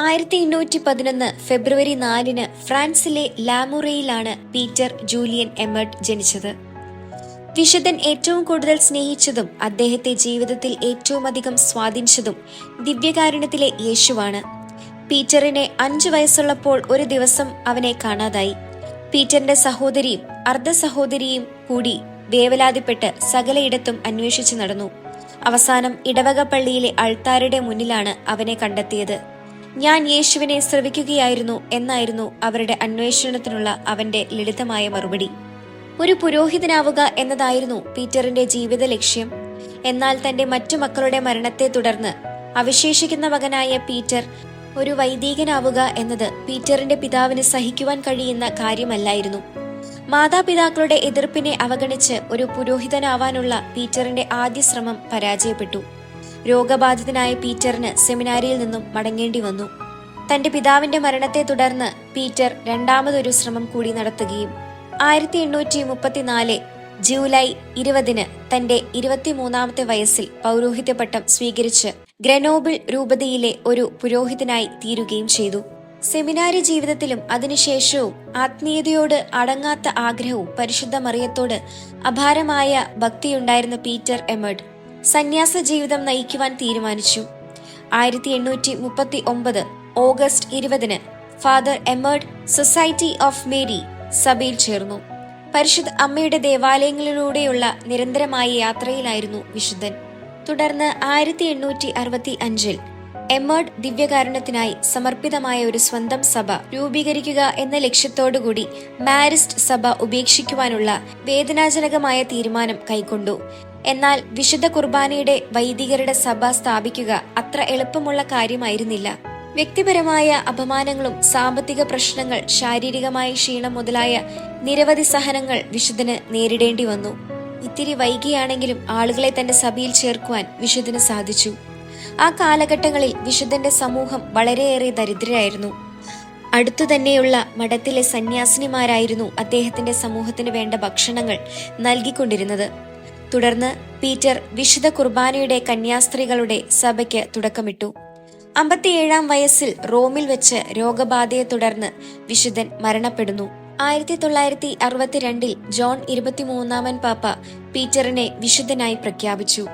ആയിരത്തി എണ്ണൂറ്റി പതിനൊന്ന് ഫെബ്രുവരി നാലിന് ഫ്രാൻസിലെ ലാമുറയിലാണ് പീറ്റർ ജൂലിയൻ എമേർട്ട് ജനിച്ചത്. വിശുദ്ധൻ ഏറ്റവും കൂടുതൽ സ്നേഹിച്ചതും അദ്ദേഹത്തെ ജീവിതത്തിൽ ഏറ്റവും അധികം സ്വാധീനിച്ചതും ദിവ്യകാരണത്തിലെ യേശുവാണ്. പീറ്ററിനെ അഞ്ചു വയസ്സുള്ളപ്പോൾ ഒരു ദിവസം അവനെ കാണാതായി. പീറ്ററിന്റെ സഹോദരിയും അർദ്ധ സഹോദരിയും കൂടി വേവലാതിപ്പെട്ട് സകലയിടത്തും അന്വേഷിച്ചു നടന്നു. അവസാനം ഇടവക പള്ളിയിലെ അൾത്താരുടെ മുന്നിലാണ് അവനെ കണ്ടെത്തിയത്. ഞാൻ യേശുവിനെ ശ്രവിക്കുകയായിരുന്നു എന്നായിരുന്നു അവരുടെ അന്വേഷണത്തിനുള്ള അവന്റെ ലളിതമായ മറുപടി. ഒരു പുരോഹിതനാവുക എന്നതായിരുന്നു പീറ്ററിന്റെ ജീവിത ലക്ഷ്യം. എന്നാൽ തന്റെ മറ്റു മക്കളുടെ മരണത്തെ തുടർന്ന് അവശേഷിക്കുന്ന മകനായ പീറ്റർ ഒരു വൈദികനാവുക എന്നത് പീറ്ററിന്റെ പിതാവിന് സഹിക്കുവാൻ കഴിയുന്ന കാര്യമല്ലായിരുന്നു. മാതാപിതാക്കളുടെ എതിർപ്പിനെ അവഗണിച്ച് ഒരു പുരോഹിതനാവാനുള്ള പീറ്ററിന്റെ ആദ്യ ശ്രമം പരാജയപ്പെട്ടു. രോഗബാധിതനായ പീറ്ററിന് സെമിനാരിയിൽ നിന്നും മടങ്ങേണ്ടി വന്നു. തന്റെ പിതാവിന്റെ മരണത്തെ തുടർന്ന് പീറ്റർ രണ്ടാമതൊരു ശ്രമം കൂടി നടത്തുകയും ആയിരത്തി എണ്ണൂറ്റി മുപ്പത്തിനാല് ജൂലൈ ഇരുപതിന് തന്റെ ഇരുപത്തിമൂന്നാമത്തെ വയസ്സിൽ പൗരോഹിത്യ പട്ടം സ്വീകരിച്ച് ഗ്രനോബിൾ രൂപതയിലെ ഒരു പുരോഹിതനായി തീരുകയും ചെയ്തു. സെമിനാരി ജീവിതത്തിലും അതിനുശേഷവും ആത്മീയതയോട് അടങ്ങാത്ത ആഗ്രഹവും പരിശുദ്ധ മറിയത്തോട് അപാരമായ ഭക്തിയുണ്ടായിരുന്ന പീറ്റർ എമഡ്. സന്യാസ ജീവിതം നയിക്കുവാൻ തീരുമാനിച്ചു. ആയിരത്തി എണ്ണൂറ്റി മുപ്പത്തി ഒമ്പത് ഓഗസ്റ്റ് ഇരുപതിന് ഫാദർ എമേർഡ് സൊസൈറ്റി ഓഫ് മേരി സഭയിൽ ചേർന്നു. പരിശുദ്ധ അമ്മയുടെ ദേവാലയങ്ങളിലൂടെയുള്ള നിരന്തരമായ യാത്രയിലായിരുന്നു വിശുദ്ധൻ. തുടർന്ന് ആയിരത്തി എണ്ണൂറ്റി അറുപത്തി അഞ്ചിൽ എമേർഡ് ദിവ്യകാരണത്തിനായി സമർപ്പിതമായ ഒരു സ്വന്തം സഭ രൂപീകരിക്കുക എന്ന ലക്ഷ്യത്തോടുകൂടി മാരിസ്റ്റ് സഭ ഉപേക്ഷിക്കുവാനുള്ള വേദനാജനകമായ തീരുമാനം കൈക്കൊണ്ടു. എന്നാൽ വിശുദ്ധ കുർബാനയുടെ വൈദികരുടെ സഭ സ്ഥാപിക്കുക അത്ര എളുപ്പമുള്ള കാര്യമായിരുന്നില്ല. വ്യക്തിപരമായ അപമാനങ്ങളും സാമ്പത്തിക പ്രശ്നങ്ങൾ ശാരീരികമായ ക്ഷീണം മുതലായ നിരവധി സഹനങ്ങൾ വിശുദ്ധന് നേരിടേണ്ടി വന്നു. ഇത്തിരി വൈകിയാണെങ്കിലും ആളുകളെ തന്റെ സഭയിൽ ചേർക്കുവാൻ വിശുദ്ധന് സാധിച്ചു. ആ കാലഘട്ടങ്ങളിൽ വിശുദ്ധന്റെ സമൂഹം വളരെയേറെ ദരിദ്രരായിരുന്നു. അടുത്തു തന്നെയുള്ള മഠത്തിലെ സന്യാസിനിമാരായിരുന്നു അദ്ദേഹത്തിന്റെ സമൂഹത്തിന് വേണ്ട ഭക്ഷണങ്ങൾ നൽകിക്കൊണ്ടിരുന്നത്. തുടർന്ന് പീറ്റർ വിശുദ്ധ കുർബാനയുടെ കന്യാസ്ത്രീകളുടെ സഭയ്ക്ക് തുടക്കമിട്ടു. അമ്പത്തിയേഴാം വയസ്സിൽ റോമിൽ വെച്ച് രോഗബാധയെ തുടർന്ന് വിശുദ്ധൻ മരണപ്പെടുന്നു. ആയിരത്തി തൊള്ളായിരത്തി അറുപത്തിരണ്ടിൽ ജോൺ ഇരുപത്തിമൂന്നാമൻ പാപ്പ പീറ്ററിനെ വിശുദ്ധനായി പ്രഖ്യാപിച്ചു.